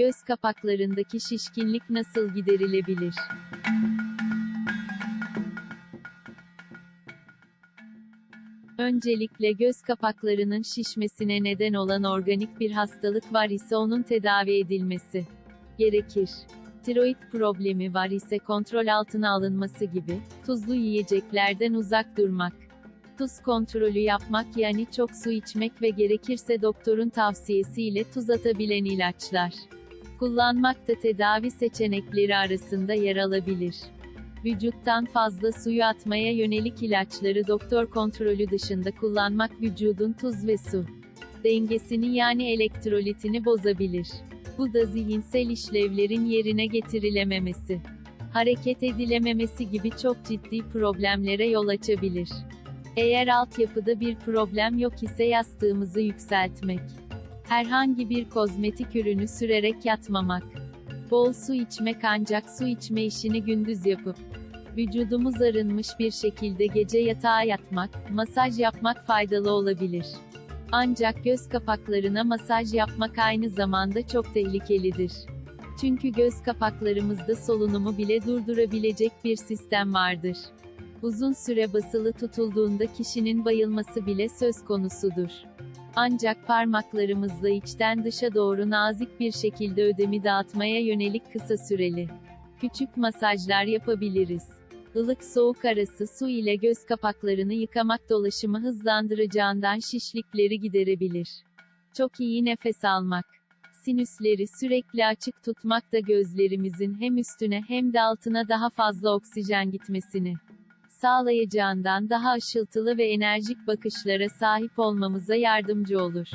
göz kapaklarındaki şişkinlik nasıl giderilebilir? Öncelikle göz kapaklarının şişmesine neden olan organik bir hastalık var ise onun tedavi edilmesi gerekir. Tiroid problemi var ise kontrol altına alınması gibi, tuzlu yiyeceklerden uzak durmak. Tuz kontrolü yapmak yani çok su içmek ve gerekirse doktorun tavsiyesiyle tuz atabilen ilaçlar. Kullanmak da tedavi seçenekleri arasında yer alabilir. Vücuttan fazla suyu atmaya yönelik ilaçları doktor kontrolü dışında kullanmak vücudun tuz ve su dengesini yani elektrolitini bozabilir. Bu da zihinsel işlevlerin yerine getirilememesi, hareket edilememesi gibi çok ciddi problemlere yol açabilir. Eğer altyapıda bir problem yok ise yastığımızı yükseltmek. Herhangi bir kozmetik ürünü sürerek yatmamak. Bol su içmek ancak su içme işini gündüz yapıp, vücudumuz arınmış bir şekilde gece yatağa yatmak, masaj yapmak faydalı olabilir. Ancak göz kapaklarına masaj yapmak aynı zamanda çok tehlikelidir. Çünkü göz kapaklarımızda solunumu bile durdurabilecek bir sistem vardır. Uzun süre basılı tutulduğunda kişinin bayılması bile söz konusudur. Ancak parmaklarımızla içten dışa doğru nazik bir şekilde ödemi dağıtmaya yönelik kısa süreli küçük masajlar yapabiliriz. Ilık soğuk arası su ile göz kapaklarını yıkamak dolaşımı hızlandıracağından şişlikleri giderebilir. Çok iyi nefes almak. Sinüsleri sürekli açık tutmak da gözlerimizin hem üstüne hem de altına daha fazla oksijen gitmesini sağlayacağından daha ışıltılı ve enerjik bakışlara sahip olmamıza yardımcı olur.